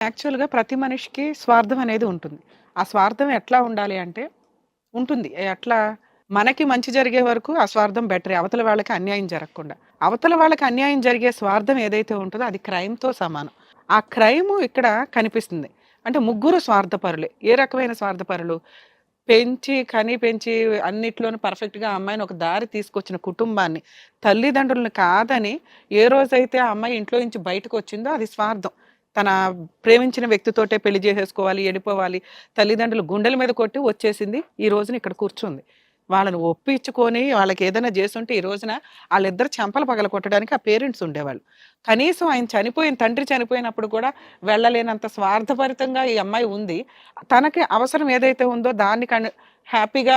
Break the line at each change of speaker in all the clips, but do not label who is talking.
యాక్చువల్‌గా ప్రతి మనిషికి స్వార్థం అనేది ఉంటుంది. ఆ స్వార్థం ఎట్లా ఉండాలి అంటే ఉంటుంది. ఎట్లా మనకి మంచి జరిగే వరకు ఆ స్వార్థం బెటరే. అవతల వాళ్ళకి అన్యాయం జరగకుండా. అవతల వాళ్ళకి అన్యాయం జరిగే స్వార్థం ఏదైతే ఉంటుందో అది క్రైమ్‌తో సమానం. ఆ క్రైము ఇక్కడ కనిపిస్తుంది. అంటే ముగ్గురు స్వార్థపరులే. ఏ రకమైన స్వార్థపరులు? పెంచి, కని పెంచి అన్నిట్లోనూ పర్ఫెక్ట్‌గా అమ్మాయిని ఒక దారి తీసుకొచ్చిన కుటుంబాన్ని, తల్లిదండ్రులను కాదని ఏ రోజైతే ఆ అమ్మాయి ఇంట్లో నుంచి బయటకొచ్చిందో అది స్వార్థం. తన ప్రేమించిన వ్యక్తితోటే పెళ్ళి చేసేసుకోవాలి, ఎడిపోవాలి తల్లిదండ్రులు గుండెల మీద కొట్టి వచ్చేసింది. ఈ రోజున ఇక్కడ కూర్చుంది. వాళ్ళని ఒప్పించుకొని వాళ్ళకి ఏదైనా చేస్తుంటే ఈ రోజున వాళ్ళిద్దరు చెంపలు పగలగొట్టడానికి ఆ పేరెంట్స్ ఉండేవాళ్ళు. కనీసం ఆయన చనిపోయిన తండ్రి చనిపోయినప్పుడు కూడా వెళ్ళలేనంత స్వార్థభరితంగా ఈ అమ్మాయి ఉంది. తనకి అవసరం ఏదైతే ఉందో దాన్ని హ్యాపీగా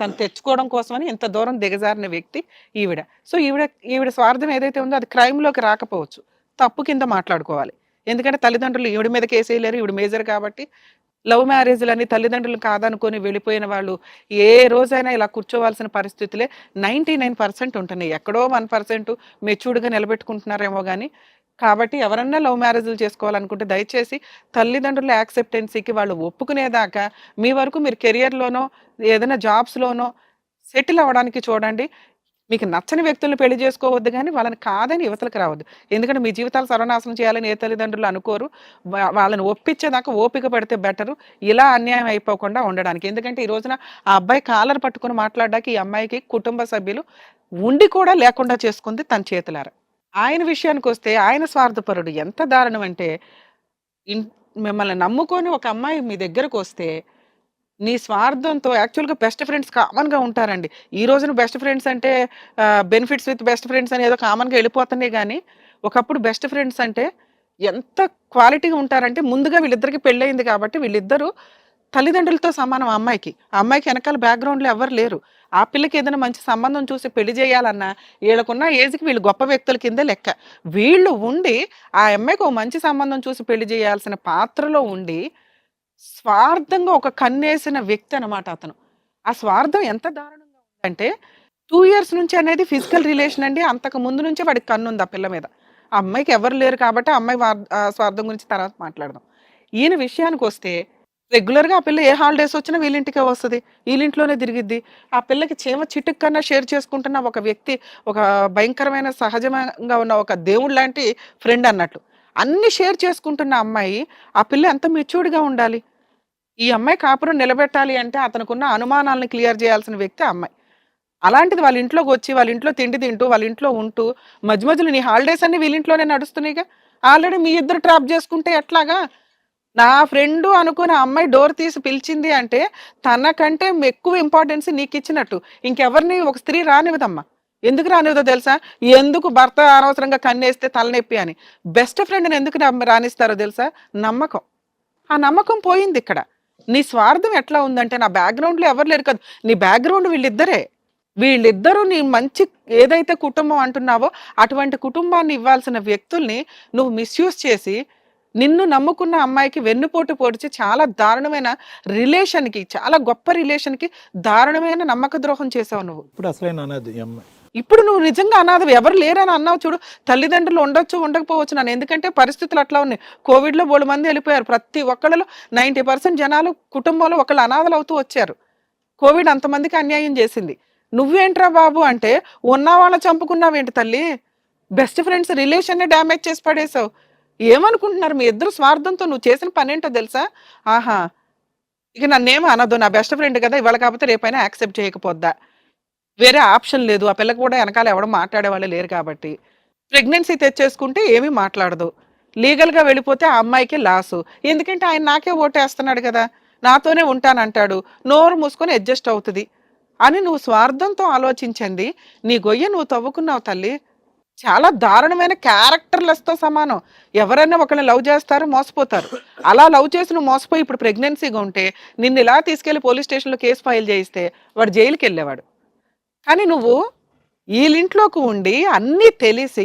తను తెచ్చుకోవడం కోసమని ఇంత దూరం దిగజారిన వ్యక్తి ఈవిడ. సో ఈవిడ ఈవిడ స్వార్థం ఏదైతే ఉందో అది క్రైమ్‌లోకి రాకపోవచ్చు. తప్పు కింద మాట్లాడుకోవాలి. ఎందుకంటే తల్లిదండ్రులు ఈవిడ మీద కేసేయలేరు. ఈవిడ మేజర్ కాబట్టి లవ్ మ్యారేజ్‌లని తల్లిదండ్రులు కాదనుకొని వెళ్ళిపోయిన వాళ్ళు ఏ రోజైనా ఇలా కూర్చోవాల్సిన పరిస్థితులే 99% ఉంటున్నాయి. ఎక్కడో వన్ పర్సెంట్ మెచ్యూర్డ్‌గా నిలబెట్టుకుంటున్నారేమో కానీ కాబట్టి ఎవరన్నా లవ్ మ్యారేజ్‌లు చేసుకోవాలనుకుంటే దయచేసి తల్లిదండ్రుల యాక్సెప్టెన్సీకి వాళ్ళు ఒప్పుకునేదాకా మీ వరకు మీరు కెరియర్‌లోనో, ఏదైనా జాబ్స్‌లోనో సెటిల్ అవ్వడానికి చూడండి. మీకు నచ్చని వ్యక్తులను పెళ్ళి చేసుకోవద్దు కానీ వాళ్ళని కాదని యువతలకు రావద్దు. ఎందుకంటే మీ జీవితాలు సర్వనాశనం చేయాలని ఏ తల్లిదండ్రులు అనుకోరు. వాళ్ళని ఒప్పించేదాకా ఓపిక పడితే బెటరు. ఇలా అన్యాయం అయిపోకుండా ఉండడానికి. ఎందుకంటే ఈ రోజున ఆ అబ్బాయి కాలర్ పట్టుకొని మాట్లాడడానికి ఈ అమ్మాయికి కుటుంబ సభ్యులు ఉండి కూడా లేకుండా చేసుకుంది తన చేతులారా. ఆయన విషయానికి వస్తే ఆయన స్వార్థపరుడు. ఎంత దారుణం అంటే మిమ్మల్ని నమ్ముకొని ఒక అమ్మాయి మీ దగ్గరకు వస్తే నీ స్వార్థంతో యాక్చువల్‌గా బెస్ట్ ఫ్రెండ్స్ కామన్‌గా ఉంటారండి. ఈ రోజున బెస్ట్ ఫ్రెండ్స్ అంటే బెనిఫిట్స్ విత్ బెస్ట్ ఫ్రెండ్స్ అని ఏదో కామన్‌గా వెళ్ళిపోతున్నాయి కానీ ఒకప్పుడు బెస్ట్ ఫ్రెండ్స్ అంటే ఎంత క్వాలిటీగా ఉంటారంటే ముందుగా వీళ్ళిద్దరికి పెళ్ళయింది కాబట్టి వీళ్ళిద్దరూ తల్లిదండ్రులతో సమానం ఆ అమ్మాయికి. ఆ అమ్మాయికి వెనకాల బ్యాక్‌గ్రౌండ్‌లో ఎవ్వరు లేరు. ఆ పిల్లకి ఏదైనా మంచి సంబంధం చూసి పెళ్ళి చేయాలన్నా వీళ్ళకున్న ఏజ్‌కి వీళ్ళు గొప్ప వ్యక్తుల కిందే లెక్క. వీళ్ళు ఉండి ఆ అమ్మాయికి ఓ మంచి సంబంధం చూసి పెళ్ళి చేయాల్సిన పాత్రలో ఉండి స్వార్థంగా ఒక కన్నేసిన వ్యక్తి అనమాట అతను. ఆ స్వార్థం ఎంత దారుణంగా ఉందంటే టూ ఇయర్స్ నుంచి అనేది ఫిజికల్ రిలేషన్ అండి. అంతకు ముందు నుంచే వాడికి కన్నుంది ఆ పిల్ల మీద. ఆ అమ్మాయికి ఎవరు లేరు కాబట్టి ఆ అమ్మాయి స్వార్థం గురించి తర్వాత మాట్లాడదాం. ఈయన విషయానికి వస్తే రెగ్యులర్‌గా ఆ పిల్ల ఏ హాలిడేస్ వచ్చినా వీళ్ళింటికే వస్తుంది వీళ్ళింట్లోనే తిరిగిద్ది. ఆ పిల్లకి చేమ చిటుకు కన్నా షేర్ చేసుకుంటున్న ఒక వ్యక్తి, ఒక భయంకరమైన సహజంగా ఉన్న ఒక దేవుడు లాంటి ఫ్రెండ్ అన్నట్టు. అన్ని షేర్ చేసుకుంటున్న అమ్మాయి, ఆ పిల్ల ఎంత మెచ్యూర్డ్‌గా ఉండాలి. ఈ అమ్మాయి కాపురం నిలబెట్టాలి అంటే అతనుకున్న అనుమానాలను క్లియర్ చేయాల్సిన వ్యక్తి అమ్మాయి. అలాంటిది వాళ్ళ ఇంట్లోకి వచ్చి వాళ్ళ ఇంట్లో తిండి తింటూ, వాళ్ళ ఇంట్లో ఉంటూ, మధ్య మధ్యలో నీ హాలిడేస్ అన్నీ వీళ్ళింట్లోనే నడుస్తున్నాయిగా. ఆల్రెడీ మీ ఇద్దరు ట్రాప్ చేసుకుంటే ఎట్లాగా? నా ఫ్రెండు అనుకుని అమ్మాయి డోర్ తీసి పిలిచింది అంటే తనకంటే ఎక్కువ ఇంపార్టెన్స్ నీకిచ్చినట్టు. ఇంకెవరిని ఒక స్త్రీ రానివ్వదమ్మా. ఎందుకు రానివ్వదో తెలుసా? ఎందుకు భర్త అనవసరంగా కన్నేస్తే తలనొప్పి అని. బెస్ట్ ఫ్రెండ్‌ని ఎందుకు రాణిస్తారో రానిస్తారో తెలుసా? నమ్మకం. ఆ నమ్మకం పోయింది ఇక్కడ నీ స్వార్థం ఎట్లా ఉందంటే నా బ్యాక్‌గ్రౌండ్‌లో ఎవరు లేరు కాదు. నీ బ్యాక్‌గ్రౌండ్ వీళ్ళిద్దరే. వీళ్ళిద్దరూ నీ మంచి ఏదైతే కుటుంబం అంటున్నావో అటువంటి కుటుంబాన్ని ఇవ్వాల్సిన వ్యక్తుల్ని నువ్వు మిస్‌యూజ్ చేసి, నిన్ను నమ్ముకున్న అమ్మాయికి వెన్నుపోటు పొడిచి చాలా దారుణమైన రిలేషన్‌కి, చాలా గొప్ప రిలేషన్‌కి దారుణమైన నమ్మక ద్రోహం చేసావు నువ్వు.
ఇప్పుడు అసలే నాన్నది అమ్మాయి.
ఇప్పుడు నువ్వు నిజంగా అనాథవి. ఎవరు లేరని అన్నావు చూడు. తల్లిదండ్రులు ఉండొచ్చు, ఉండకపోవచ్చు నన్ను. ఎందుకంటే పరిస్థితులు అట్లా ఉన్నాయి. కోవిడ్‌లో బోలెడుమంది వెళ్ళిపోయారు. ప్రతి ఒక్కళ్ళలో 90% జనాలు కుటుంబంలో ఒకళ్ళు అనాథలు అవుతూ వచ్చారు. కోవిడ్ అంతమందికి అన్యాయం చేసింది. నువ్వేంట్రా బాబు అంటే ఉన్న వాళ్ళని చంపుకున్నావేంటి తల్లి? బెస్ట్ ఫ్రెండ్స్ రిలేషన్‌ని డ్యామేజ్ చేసి పడేసావు. ఏమనుకుంటున్నారు మీ ఇద్దరు స్వార్థంతో నువ్వు చేసిన పనేంటో తెలుసా? ఆహా! ఇక నన్నేం అనదు. నా బెస్ట్ ఫ్రెండ్ కదా! ఇవాళ కాకపోతే రేపైనా యాక్సెప్ట్ చేయకపోద్దా? వేరే ఆప్షన్ లేదు. ఆ పిల్లకి కూడా వెనకాల ఎవడు మాట్లాడేవాళ్ళు లేరు కాబట్టి. ప్రెగ్నెన్సీ తెచ్చేసుకుంటే ఏమీ మాట్లాడదు. లీగల్‌గా వెళ్ళిపోతే ఆ అమ్మాయికి లాసు. ఎందుకంటే ఆయన నాకే ఓటేస్తున్నాడు కదా! నాతోనే ఉంటానంటాడు. నోరు మూసుకొని అడ్జస్ట్ అవుతుంది అని నువ్వు స్వార్థంతో ఆలోచించింది నీ గొయ్య నువ్వు తవ్వుకున్నావు తల్లి. చాలా దారుణమైన క్యారెక్టర్‌లెస్‌తో సమానం. ఎవరైనా ఒకరిని లవ్ చేస్తారు, మోసపోతారు. అలా లవ్ చేసి నువ్వు మోసపోయి ఇప్పుడు ప్రెగ్నెన్సీగా ఉంటే నిన్ను ఇలా తీసుకెళ్ళి పోలీస్ స్టేషన్‌లో కేసు ఫైల్ చేయిస్తే వాడు జైలుకెళ్ళేవాడు. కానీ నువ్వు వీళ్ళింట్లోకి ఉండి అన్నీ తెలిసి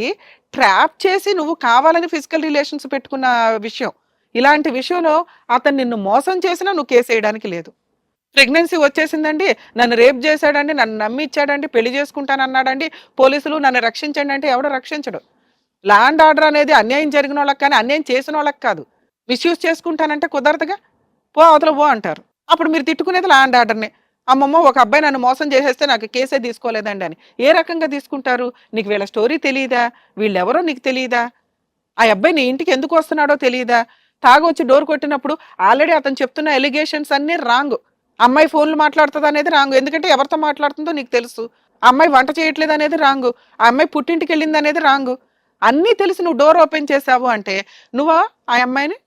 ట్రాప్ చేసి నువ్వు కావాలని ఫిజికల్ రిలేషన్స్ పెట్టుకున్న విషయం. ఇలాంటి విషయంలో అతను నిన్ను మోసం చేసినా నువ్వు కేసేయడానికి లేదు. ప్రెగ్నెన్సీ వచ్చేసిందండి. నన్ను రేప్ చేశాడండి. నన్ను నమ్మి ఇచ్చాడండి. పెళ్ళి చేసుకుంటానన్నాడండి. పోలీసులు నన్ను రక్షించండి అంటే ఎవడో రక్షించడు. ల్యాండ్ ఆర్డర్ అనేది అన్యాయం జరిగిన వాళ్ళకి కానీ, అన్యాయం చేసిన వాళ్ళకి కాదు. మిస్యూజ్ చేసుకుంటానంటే కుదరదుగా పో అవతల పో అంటారు అప్పుడు మీరు తిట్టుకునేది ల్యాండ్ ఆర్డర్ని అమ్మమ్మ ఒక అబ్బాయి నన్ను మోసం చేసేస్తే నాకు కేసే తీసుకోలేదండి అని. ఏ రకంగా తీసుకుంటారు? నీకు వీళ్ళ స్టోరీ తెలియదా వీళ్ళెవరో నీకు తెలియదా ఆ అబ్బాయి నీ ఇంటికి ఎందుకు వస్తున్నాడో తెలియదా తాగొచ్చి డోర్ కొట్టినప్పుడు ఆల్రెడీ అతను చెప్తున్న ఎలిగేషన్స్ అన్నీ రాంగ్. అమ్మాయి ఫోన్లు మాట్లాడుతుంది అనేది రాంగ్. ఎందుకంటే ఎవరితో మాట్లాడుతుందో నీకు తెలుసు. ఆ అమ్మాయి వంట చేయట్లేదు అనేది రాంగు. ఆ అమ్మాయి పుట్టింటికి వెళ్ళింది అనేది రాంగు. అన్నీ తెలిసి నువ్వు డోర్ ఓపెన్ చేసావు అంటే నువ్వు ఆ అమ్మాయిని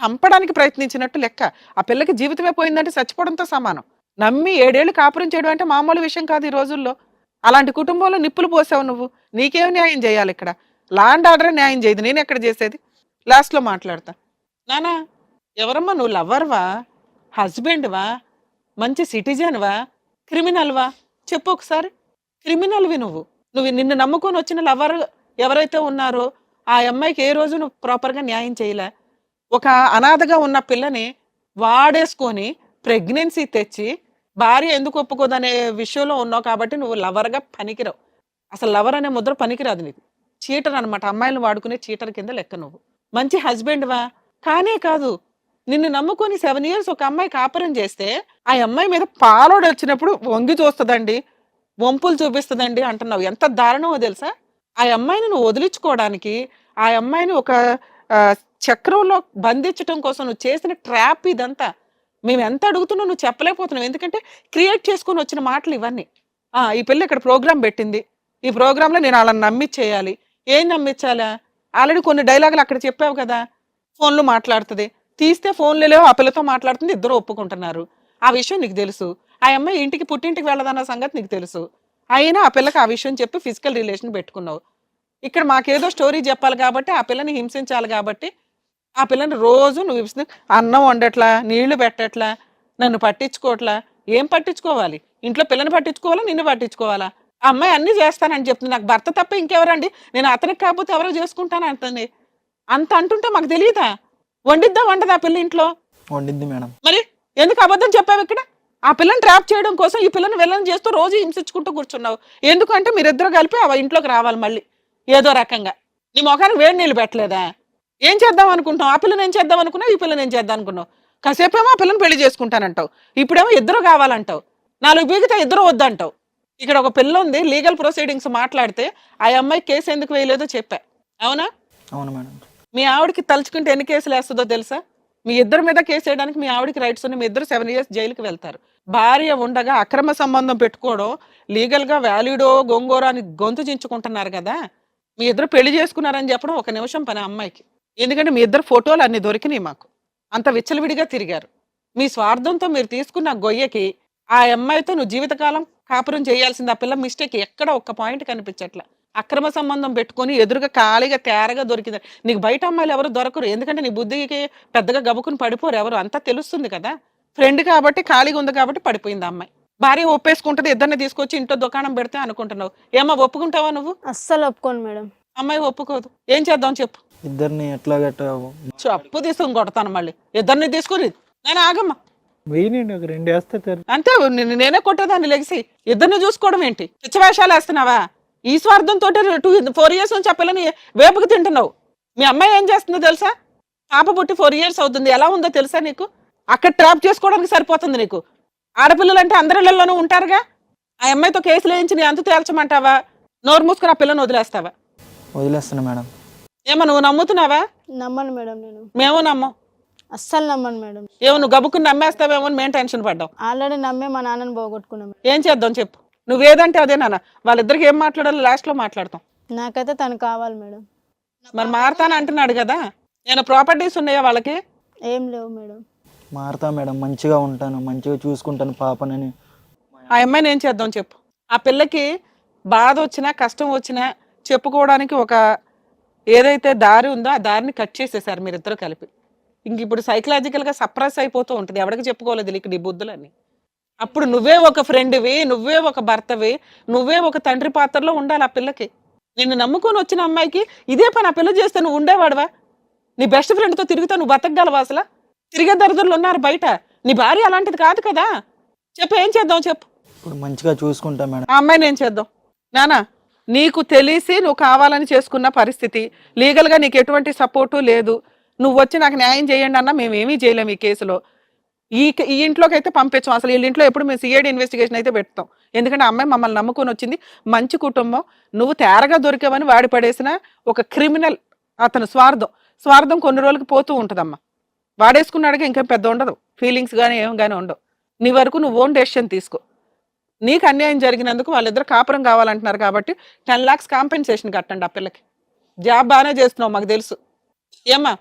చంపడానికి ప్రయత్నించినట్టు లెక్క. ఆ పిల్లకి జీవితమే పోయిందంటే చచ్చిపోవడంతో సమానం. నమ్మి ఏడేళ్ళు కాపురం చేయడం అంటే మామూలు విషయం కాదు ఈ రోజుల్లో. అలాంటి కుటుంబంలో నిప్పులు పోసావు నువ్వు. నీకేం న్యాయం చేయాలి ఇక్కడ? లాండ్ ఆర్డర్ న్యాయం చేయదు. నేను ఎక్కడ చేసేది? లాస్ట్లో మాట్లాడతా. నానా ఎవరమ్మా నువ్వు? లవ్వర్వా? హస్బెండ్వా? మంచి సిటిజన్వా? క్రిమినల్వా? చెప్పు ఒకసారి. క్రిమినల్వి నువ్వు. నువ్వు నిన్ను నమ్ముకొని వచ్చిన లవర్ ఎవరైతే ఉన్నారో ఆ అమ్మాయికి ఏ రోజు నువ్వు ప్రాపర్గా న్యాయం చేయలే? ఒక అనాథగా ఉన్న పిల్లని వాడేసుకొని ప్రెగ్నెన్సీ తెచ్చి భార్య ఎందుకు ఒప్పుకోదనే విషయంలో ఉన్నావు కాబట్టి నువ్వు లవర్గా పనికిరావు. అసలు లవర్ అనే ముద్ర పనికిరాదు నీకు. చీటర్ అనమాట అమ్మాయిలను వాడుకునే చీటర్ కింద లెక్క నువ్వు. మంచి హస్బెండ్వా కానే కాదు. నిన్ను నమ్ముకొని సెవెన్ ఇయర్స్ ఒక అమ్మాయి కాపురం చేస్తే ఆ అమ్మాయి మీద పాలోడు వచ్చినప్పుడు వంగి చూస్తుందండి. వంపులు చూపిస్తుందండి అంటున్నావు. ఎంత దారుణమో తెలుసా? ఆ అమ్మాయిని నువ్వు వదిలించుకోవడానికి ఆ అమ్మాయిని ఒక చక్రంలో బంధించడం కోసం నువ్వు చేసిన ట్రాప్ ఇదంతా. మేము ఎంత అడుగుతున్నావు నువ్వు చెప్పలేకపోతున్నావు. ఎందుకంటే క్రియేట్ చేసుకొని వచ్చిన మాటలు ఇవన్నీ. ఆ, ఈ పిల్ల ఇక్కడ ప్రోగ్రామ్ పెట్టింది. ఈ ప్రోగ్రాంలో నేను వాళ్ళని నమ్మిచ్చేయాలి. ఏం నమ్మించాలా ఆల్రెడీ కొన్ని డైలాగులు అక్కడ చెప్పావు కదా. ఫోన్లు మాట్లాడుతుంది. తీస్తే ఫోన్లు లేవు ఆ పిల్లతో మాట్లాడుతుంది ఇద్దరు ఒప్పుకుంటున్నారు. ఆ విషయం నీకు తెలుసు. ఆ అమ్మాయి ఇంటికి పుట్టింటికి వెళ్ళదన్న సంగతి నీకు తెలుసు. అయినా ఆ పిల్లకి ఆ విషయం చెప్పి ఫిజికల్ రిలేషన్ పెట్టుకున్నావు. ఇక్కడ మాకేదో స్టోరీ చెప్పాలి కాబట్టి ఆ పిల్లని హింసించాలి కాబట్టి ఆ పిల్లని రోజు నువ్వు హింసి అన్నం వండట్లా నీళ్ళు పెట్టట్లా నన్ను పట్టించుకోవట్లా ఏం పట్టించుకోవాలి? ఇంట్లో పిల్లని పట్టించుకోవాలా నిన్ను పట్టించుకోవాలా? ఆ అమ్మాయి అన్ని చేస్తానని చెప్తుంది. నాకు భర్త తప్ప ఇంకెవరండి? నేను అతనికి కాకపోతే ఎవరో చేసుకుంటాను అంటుంది. అంత అంటుంటే మాకు తెలియదా వండిద్దా వండదా ఆ పిల్ల ఇంట్లో?
వండింది మేడం.
మరి ఎందుకు అబద్ధం చెప్పావు ఇక్కడ? ఆ పిల్లని ట్రాప్ చేయడం కోసం ఈ పిల్లని వెళ్ళని చేస్తూ రోజు హింసించుకుంటూ కూర్చున్నావు. ఎందుకంటే మీరిద్దరు కలిపి ఆ ఇంట్లోకి రావాలి మళ్ళీ. ఏదో రకంగా. నీ మొఖానికి వేడి నీళ్ళు పెట్టలేదా? ఏం చేద్దాం అనుకుంటావు ఆ పిల్లని ఏం చేద్దాం అనుకున్నావు? ఈ పిల్లని ఏం చేద్దాం అనుకున్నావు? కాసేపేమో ఆ పిల్లని పెళ్ళి చేసుకుంటానంటావు. ఇప్పుడేమో ఇద్దరు కావాలంటావు. నాలుగు బీగితే ఇద్దరు వద్దంటావు. ఇక్కడ ఒక పిల్ల ఉంది లీగల్ ప్రొసీడింగ్స్ మాట్లాడితే ఆ అమ్మాయి కేసు ఎందుకు వేయలేదో చెప్పా. అవునా?
అవును మేడం.
మీ ఆవిడకి తలుచుకుంటే ఎన్ని కేసులు వేస్తుందో తెలుసా? మీ ఇద్దరి మీద కేసు వేయడానికి మీ ఆవిడకి రైట్స్ ఉన్నాయి మీ ఇద్దరు సెవెన్ ఇయర్స్ జైలుకి వెళ్తారు. భార్య ఉండగా అక్రమ సంబంధం పెట్టుకోవడం లీగల్గా వ్యాలిడో గొంగోరో అని గొంతు చించుకుంటున్నారు కదా? మీ ఇద్దరు పెళ్ళి చేసుకున్నారని చెప్పడం ఒక నిమిషం పని అమ్మాయికి. ఎందుకంటే మీ ఇద్దరు ఫోటోలు అన్ని దొరికినాయి మాకు. అంత విచ్చలవిడిగా తిరిగారు. మీ స్వార్థంతో మీరు తీసుకున్న గొయ్యకి ఆ అమ్మాయితో నువ్వు జీవితకాలం కాపురం చేయాల్సింది. ఆ పిల్ల మిస్టేక్ ఎక్కడ ఒక్క పాయింట్ కనిపించట్ల. అక్రమ సంబంధం పెట్టుకొని ఎదురుగా ఖాళీగా తేరగా దొరికింది. నీకు బయట అమ్మాయిలు ఎవరు దొరకరు. ఎందుకంటే నీ బుద్ధికి పెద్దగా గబుకుని పడిపోరు ఎవరు. అంతా తెలుస్తుంది కదా. ఫ్రెండ్ కాబట్టి ఖాళీగా ఉంది కాబట్టి పడిపోయింది అమ్మాయి. భార్య ఒప్పేసుకుంటుంది. ఇద్దరిని తీసుకొచ్చి ఇంట్లో దుకాణం పెడితే అనుకుంటున్నావు. ఏమో ఒప్పుకుంటావా నువ్వు?
అస్సలు ఒప్పుకోను మేడం.
అమ్మాయి ఒప్పుకోదు. ఏం చేద్దాం చెప్పు.
ఇద్దరిని ఎట్లా గట్ట
చెప్పు తీసుకుని కొడతాను మళ్ళీ. ఇద్దరిని తీసుకుని నేను ఆగమ్మా.
ఒక రెండు వేస్తే తెరు.
అంతే నిన్ను నేనే కొట్టేదాన్ని లెగిసి. ఇద్దరిని చూసుకోవడం ఏంటి? పిచ్చవేషాలు వేస్తున్నావా? ఈ స్వార్థంతో టూ ఫోర్ ఇయర్స్ నుంచి ఆ పిల్లని వేపుకు తింటున్నావు. మీ అమ్మాయి ఏం చేస్తుందో తెలుసా? పాప పుట్టి ఫోర్ ఇయర్స్ అవుతుంది. ఎలా ఉందో తెలుసా నీకు? అక్కడ ట్రాప్ చేసుకోవడానికి సరిపోతుంది నీకు. ఆడపిల్లలు అంటే అందరిళ్ళలోనూ ఉంటారుగా. ఆ అమ్మాయితో కేసులు వేయించి నీ అంతు తేల్చమంటావా? నోరు మూసుకుని ఆ పిల్లని వదిలేస్తావా?
వదిలేస్తున్నా మేడం.
ఏమో నువ్వు నమ్ముతున్నావా?
నమ్మను మేడం నేను.
మేము నమ్మం.
అస్సలు నమ్మను మేడం.
ఏమో నువ్వు గబుక్కుని నమ్మేస్తావేమో అని మేము టెన్షన్ పడ్డాం.
ఆల్రెడీ నమ్మే మా నాన్నని పోగొట్టుకున్నాం.
ఏం చేద్దాం చెప్పు. నువ్వేదంటే అదే నాన్న. వాళ్ళిద్దరికి ఏం మాట్లాడాలో లాస్ట్లో మాట్లాడతాం.
నాకైతే తను కావాలి మేడం.
మరి మారతాను అంటున్నాడు కదా. నేను ప్రాపర్టీస్ ఉన్నాయా వాళ్ళకి?
ఏం లేవు మేడం.
మారుతా మేడం. మంచిగా ఉంటాను. మంచిగా చూసుకుంటాను పాపనని.
ఆ అమ్మాయిని ఏం చేద్దాం చెప్పు. ఆ పిల్లకి బాధ వచ్చినా కష్టం వచ్చినా చెప్పుకోవడానికి ఒక ఏదైతే దారి ఉందో ఆ దారిని కట్ చేసేసారు మీరిద్దరు కలిపి. ఇంక ఇప్పుడు సైకలాజికల్గా సప్రెస్ అయిపోతూ ఉంటుంది. ఎవరికి చెప్పుకోలేదు ఇక్కడ ఈ బుద్ధులన్నీ. అప్పుడు నువ్వే ఒక ఫ్రెండ్వి నువ్వే ఒక భర్తవి నువ్వే ఒక తండ్రి పాత్రలో ఉండాలి ఆ పిల్లకి. నిన్ను నమ్ముకొని వచ్చిన అమ్మాయికి ఇదే పని ఆ పిల్ల చేస్తే నువ్వు ఉండేవాడువా? నీ బెస్ట్ ఫ్రెండ్తో తిరిగితే నువ్వు బతకగలవా అసలు? తిరిగే దరిద్రులు ఉన్నారు బయట. నీ భార్య అలాంటిది కాదు కదా? చెప్పు ఏం చేద్దాం చెప్పు.
ఇప్పుడు మంచిగా చూసుకుంటా మేడం.
ఆ అమ్మాయిని ఏం చేద్దాం? నానా? నీకు తెలిసి నువ్వు కావాలని చేసుకున్న పరిస్థితి. లీగల్గా నీకు ఎటువంటి సపోర్టు లేదు. నువ్వు వచ్చి నాకు న్యాయం చేయండి అన్నా మేము చేయలేము ఈ కేసులో. ఈ ఈ ఇంట్లోకి అయితే పంపించాం. అసలు వీళ్ళ ఇంట్లో ఎప్పుడు మేము సిఐడి ఇన్వెస్టిగేషన్ అయితే పెడతాం. ఎందుకంటే అమ్మాయి మమ్మల్ని నమ్ముకొని వచ్చింది. మంచి కుటుంబం. నువ్వు తేరగా దొరికావని వాడి పడేసిన ఒక క్రిమినల్ అతను స్వార్థం. స్వార్థం కొన్ని రోజులకి పోతూ ఉంటుందమ్మా. వాడేసుకున్నాడుగా ఇంకేం పెద్ద ఉండదు. ఫీలింగ్స్ కానీ ఏం కానీ ఉండవు. నీ వరకు నువ్వు ఓన్ డెసిషన్ తీసుకో. నీకు అన్యాయం జరిగినందుకు వాళ్ళిద్దరు కాపురం కావాలంటున్నారు కాబట్టి టెన్ లాక్స్ కాంపెన్సేషన్ కట్టండి ఆ పిల్లకి. జాబ్ బాగానే చేస్తున్నావు మాకు తెలుసు. ఏమ్మా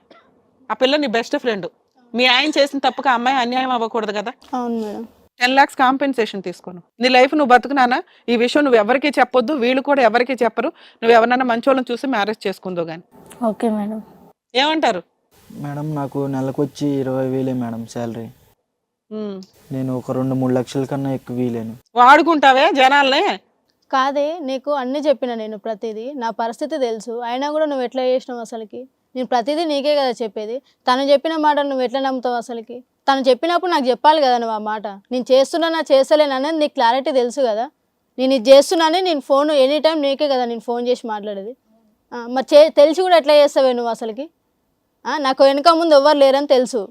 ఆ పిల్ల నీ బెస్ట్ ఫ్రెండ్. మీ ఆయన చేసిన తప్పుగా అమ్మాయి అన్యాయం అవ్వకూడదు కదా.
అవును మేడం.
టెన్ లాక్స్ కాంపెన్సేషన్ తీసుకోను. నీ లైఫ్ నువ్వు బతుకునానా ఈ విషయం నువ్వు ఎవరికీ చెప్పొద్దు వీళ్ళు కూడా ఎవరికీ చెప్పరు. నువ్వు ఎవరన్నా మంచోళ్ళని చూసి మ్యారేజ్ చేసుకుందో గాని.
Okay madam.
ఏమంటారు?
మేడం నాకు నెలకు వచ్చి ఇరవై వేలే మేడం శాలరీ. నేను ఒక రెండు మూడు లక్షల కన్నా ఎక్కువ వీలేను.
వాడుకుంటావే జనాల్ని?
కాదే నీకు అన్ని చెప్పిన నేను ప్రతిదీ. నా పరిస్థితి తెలుసు. అయినా కూడా నువ్వు ఎట్లా చేసినావు అసలుకి? నేను ప్రతిదీ నీకే కదా చెప్పేది. తను చెప్పిన మాట నువ్వు ఎట్లా నమ్ముతావు అసలుకి? తను చెప్పినప్పుడు నాకు చెప్పాలి కదా నువ్వు ఆ మాట. నేను చేస్తున్నా చేస్తలేను అనేది నీకు క్లారిటీ తెలుసు కదా? నేను ఇది చేస్తున్నానే నేను ఫోన్ ఎనీ టైం నీకే కదా నేను ఫోన్ చేసి మాట్లాడేది. మరి చే తెలిసి కూడా ఎట్లా చేస్తావే నువ్వు అసలుకి? ఆ, నాకు వెనక ముందు ఎవ్వరు లేరని తెలుసు.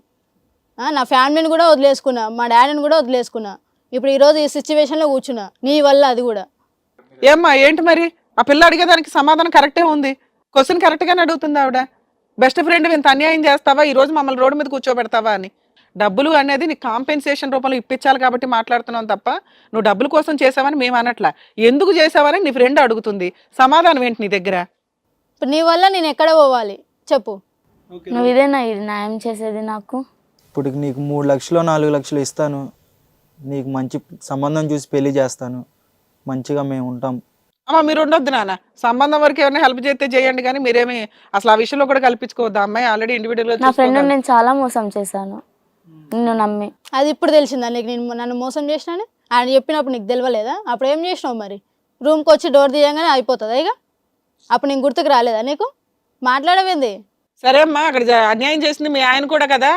నా ఫ్యామిలీని కూడా వదిలేసుకున్నా మా డాడీని కూడా వదిలేసుకున్నా. ఇప్పుడు ఈరోజు ఈ సిచ్యువేషన్లో కూర్చున్నా నీ వల్ల అది కూడా.
ఏమ్మా ఏంటి మరి? ఆ పిల్ల అడిగేదానికి సమాధానం కరెక్టే ఉంది. క్వశ్చన్ కరెక్ట్ గానే అడుగుతుంది ఆవిడ. బెస్ట్ ఫ్రెండ్ ఇంత అన్యాయం చేస్తావా? ఈ రోజు మమ్మల్ని రోడ్డు మీద కూర్చోబెడతావా అని. డబ్బులు అనేది నీకు కాంపెన్సేషన్ రూపంలో ఇప్పించాలి కాబట్టి మాట్లాడుతున్నాం తప్ప నువ్వు డబ్బుల కోసం చేసావని మేము అనట్లా. ఎందుకు చేసావని నీ ఫ్రెండ్ అడుగుతుంది. సమాధానం ఏంటి నీ దగ్గర?
ఇప్పుడు నీ వల్ల నేను ఎక్కడ పోవాలి? చెప్పు.
నువ్వు ఇదేనా ఇది న్యాయం చేసేది నాకు.
ఇప్పుడు నీకు మూడు లక్షలు నాలుగు లక్షలు ఇస్తాను. నీకు మంచి సంబంధం చూసి పెళ్ళి చేస్తాను. మంచిగా మేము ఉంటాం.
అమ్మ మీరు ఉండొద్దు నాన్న. సంబంధం వరకు ఎవరైనా హెల్ప్ చేస్తే చేయండి కానీ మీరేమి అసలు ఆ విషయంలో కూడా కల్పించుకోవద్దు? అమ్మాయి ఆల్రెడీ ఇండివిజువల్
నా ఫ్రెండ్ నేను చాలా మోసం చేశాను. నిన్ను నమ్మి.
అది ఇప్పుడు తెలిసిందా నీకు నేను నన్ను మోసం చేసినాను? ఆయన చెప్పినప్పుడు నీకు తెలియలేదా? అప్పుడు ఏం చేసినావు మరి? రూమ్కి వచ్చి డోర్ తీయంగానే అయిపోతుందా ఇక? అప్పుడు నేను గుర్తుకు రాలేదా నీకు? మాట్లాడవేంది?
సరే అమ్మా అక్కడ అన్యాయం చేసింది మీ ఆయన కూడా కదా.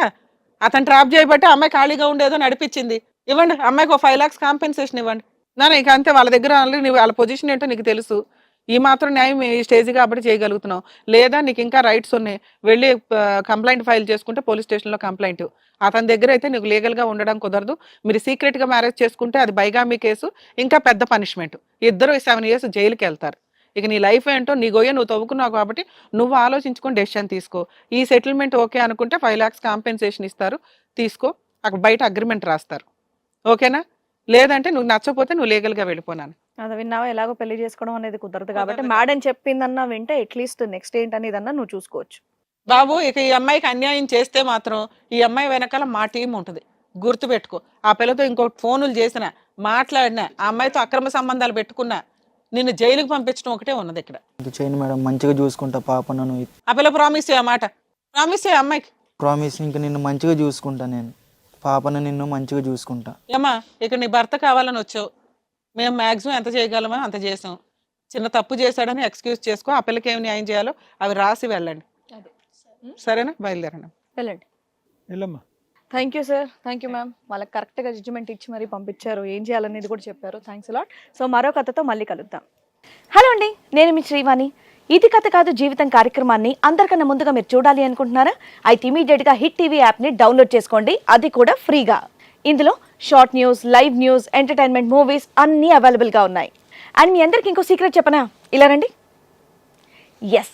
అతను ట్రాప్ చేయబట్టి అమ్మాయి ఖాళీగా ఉండేదో నడిపించింది. ఇవ్వండి అమ్మాయికి ఒక ఫైవ్ లాక్స్ కాంపెన్సేషన్ ఇవ్వండి. నా ఇక అంతే వాళ్ళ దగ్గర ఆల్రెడీ నీ వాళ్ళ పొజిషన్ ఏంటో నీకు తెలుసు. ఈ మాత్రం న్యాయం ఈ స్టేజ్ కాబట్టి చేయగలుగుతున్నావు. లేదా నీకు ఇంకా రైట్స్ ఉన్నాయి. వెళ్ళి కంప్లైంట్ ఫైల్ చేసుకుంటే పోలీస్ స్టేషన్లో కంప్లైంట్ అతని దగ్గర అయితే నీకు లీగల్గా ఉండడం కుదరదు. మీరు సీక్రెట్గా మ్యారేజ్ చేసుకుంటే అది బైగామి కేసు. ఇంకా పెద్ద పనిష్మెంట్ ఇద్దరు సెవెన్ ఇయర్స్ జైలుకి వెళ్తారు. ఇక నీ లైఫ్ ఏంటో నీ గొయ్య నువ్వు తవ్వుకున్నావు కాబట్టి నువ్వు ఆలోచించుకొని డెసిషన్ తీసుకో. ఈ సెటిల్మెంట్ ఓకే అనుకుంటే ఫైవ్ లాక్స్ కాంపెన్సేషన్ ఇస్తారు తీసుకో. అక్కడ బయట అగ్రిమెంట్ రాస్తారు. ఓకేనా? లేదంటే నువ్వు నచ్చపోతే నువ్వు లీగల్గా వెళ్ళిపోనాను.
అది విన్నావా? ఎలాగో పెళ్ళి చేసుకోవడం అనేది కుదరదు కాబట్టి మేడం చెప్పిందన్నా వింటే అట్లీస్ట్ నెక్స్ట్ ఏంటనేదన్నా నువ్వు చూసుకోవచ్చు.
బాబు ఇక ఈ అమ్మాయికి అన్యాయం చేస్తే మాత్రం ఈ అమ్మాయి వెనకాల మా టీం ఉంటుంది. గుర్తుపెట్టుకో. ఆ పిల్లతో ఇంకో ఫోనులు చేసిన మాట్లాడినా ఆ అమ్మాయితో అక్రమ సంబంధాలు పెట్టుకున్నా నిన్ను జైలుకి పంపించడం ఒకటే ఉన్నది ఇక్కడ.
ఇంక చేయను మేడం మంచిగా చూసుకుంటా పాప నన్ను.
ఆ పిల్ల ప్రామిస్ చేయ మాట? ప్రామిస్ చేయ అమ్మాయికి?
ప్రామిస్ ఇంకా నిన్ను మంచిగా చూసుకుంటా నేను. పాపను నిన్ను మంచిగా చూసుకుంటా.
ఏమా ఇక్కడ నీ భర్త కావాలని వచ్చావు. మేము మ్యాక్సిమం ఎంత చేయగలమో అంత చేసాం. చిన్న తప్పు చేశాడని ఎక్స్క్యూజ్ చేసుకో ఆ పిల్లకి ఏమి న్యాయం చేయాలో అవి రాసి వెళ్ళండి. సరేనా? బయలుదేరండి.
వెళ్ళండి.
వెళ్ళమ్మా.
Thank you sir thank you ma'am వాళ్ళకి కరెక్ట్గా జడ్జిమెంట్ ఇచ్చి మరీ పంపించారు. ఏం చేయాలనేది కూడా చెప్పారు. థ్యాంక్స్ లాట్ సో మరో కథతో మళ్ళీ కలుద్దాం. హలో అండి. నేను మీ శ్రీవాణి. ఇది కథ కాదు జీవితం కార్యక్రమాన్ని అందరికన్నా ముందుగా మీరు చూడాలి అనుకుంటున్నారా? అయితే ఇమీడియట్గా హిట్ టీవీ యాప్ని డౌన్లోడ్ చేసుకోండి. అది కూడా ఫ్రీగా. ఇందులో short news live news entertainment movies అన్నీ అవైలబుల్గా ఉన్నాయి. అండ్ మీ అందరికి ఇంకో సీక్రెట్ చెప్పనా? ఇలా రండి. S